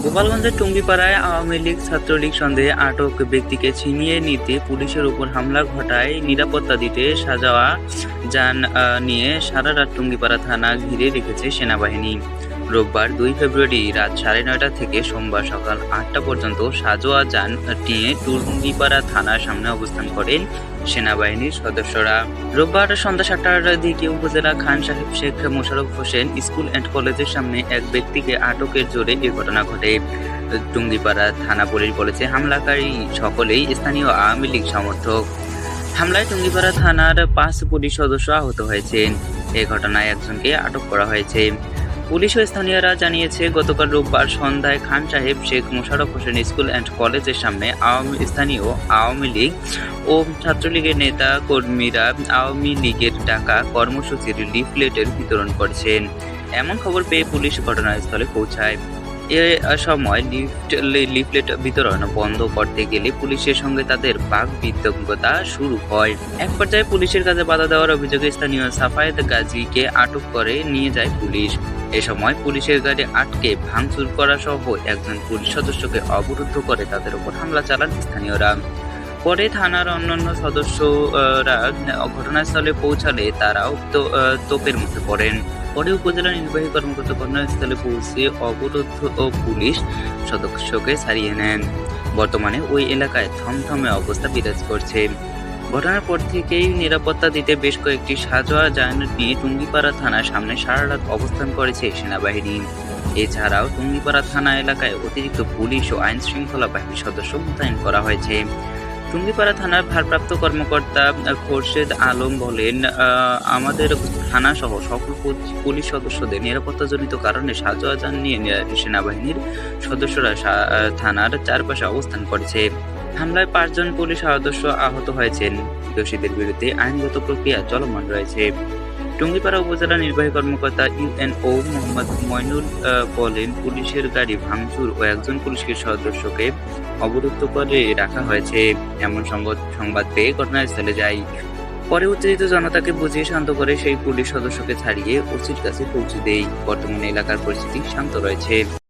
গোপালগঞ্জের টুঙ্গিপাড়ায় আওয়ামী লীগ, ছাত্রলীগ সন্দেহে আটক ব্যক্তিকে ছিনিয়ে নিতে পুলিশের উপর হামলা ঘটায় নিরাপত্তা দিতে সাজাওয়া যান নিয়ে সারা রাত টুঙ্গিপাড়া থানা ঘিরে রেখেছে সেনাবাহিনী। রোববার দুই ফেব্রুয়ারি রাত সাড়ে নয়টা থেকে সোমবার সকাল আটটা পর্যন্ত সাজোয়া যান নিয়ে টুঙ্গিপাড়া থানার সামনে অবস্থান করেন সেনাবাহিনীর সদস্যরা। রোববার সন্ধ্যা সাতটার দিকে উপজেলা খান সাহেব শেখ মোশাররফ হোসেন স্কুল অ্যান্ড কলেজের সামনে এক ব্যক্তিকে আটকের জোরে এ ঘটনা ঘটে। টুঙ্গিপাড়া থানা পুলিশ বলেছে, হামলাকারী সকলেই স্থানীয় আওয়ামী লীগ সমর্থক। হামলায় টুঙ্গিপাড়া থানার পাঁচ পুলিশ সদস্য আহত হয়েছেন। এ ঘটনায় একজনকে আটক করা হয়েছে। পুলিশ ও স্থানীয়রা জানিয়েছে, গতকাল রোববার সন্ধ্যায় খান সাহেব শেখ মোশাররফ হোসেন স্কুল অ্যান্ড কলেজের সামনে আওয়ামী, স্থানীয় আওয়ামী লীগ ও ছাত্রলীগের নেতা কর্মীরা আওয়ামী লীগের ডাকা কর্মসূচির লিফলেটের বিতরণ করছেন। এমন খবর পেয়ে পুলিশ ঘটনাস্থলে পৌঁছায়। এ সময় লিফট, লিফলেট বিতরণ বন্ধ করতে গেলে পুলিশের সঙ্গে তাদের বিতঙ্গতা শুরু হয়। এক পর্যায়ে পুলিশের কাছে বাধা দেওয়ার অভিযোগে স্থানীয় সাফায়েত গাজীকে আটক করে নিয়ে যায় পুলিশ। এ সময় পুলিশের গাড়ি আটকে ভাঙচুর করা সহ একজন পুলিশ সদস্যকে অবরুদ্ধ করে তাদের উপর হামলা চালান স্থানীয়রা। পরে থানার অন্যান্য সদস্যরা ঘটনাস্থলে পৌঁছালে তারাও তোপের মুখে পড়েন। পরে উপজেলা নির্বাহী কর্মকর্তা ঘটনাস্থলে পৌঁছে অবরুদ্ধ ও পুলিশ সদস্যকে ছাড়িয়ে নেন। বর্তমানে ওই এলাকায় থমথমে অবস্থা বিরাজ করছে। ঘটনার পর থেকেই নিরাপত্তা দিতে বেশ কয়েকটি সাজোয়া যান নিয়ে টুঙ্গিপাড়া থানার সামনে সারা রাত অবস্থান করেছে সেনাবাহিনী। এছাড়াও টুঙ্গিপাড়া থানা এলাকায় অতিরিক্ত পুলিশ ও আইন শৃঙ্খলা বাহিনীর সদস্য মোতায়েন করা হয়েছে। টুঙ্গিপাড়া থানার ভারপ্রাপ্ত কর্মকর্তা খোরশেদ আলম বলেন আমাদের থানা সহ সকল পুলিশ সদস্যদের নিরাপত্তাজনিত কারণে সাজোয়া যান নিয়ে সেনাবাহিনীর সদস্যরা থানার চারপাশে অবস্থান করেছে। হামলায় পাঁচজন পুলিশ সদস্য আহত হয়েছেন। দোষীদের বিরুদ্ধে আইনগত প্রক্রিয়া চলমান রয়েছে। টুঙ্গিপাড়া উপজেলা নির্বাহী কর্মকর্তা ইউএনও মোহাম্মদ মইনুল বলেন, পুলিশের গাড়ি ভাঙচুর ও একজন পুলিশের সদস্যকে অবরুদ্ধ করে রাখা হয়েছে। এমন সংবাদ- পেয়ে ঘটনাস্থলে যাই পরে উত্তেজিত জনতাকে বুঝিয়ে শান্ত করে সেই পুলিশ সদস্যকে ছাড়িয়ে ওসির কাছে পৌঁছে দেয়। বর্তমানে এলাকার পরিস্থিতি শান্ত রয়েছে।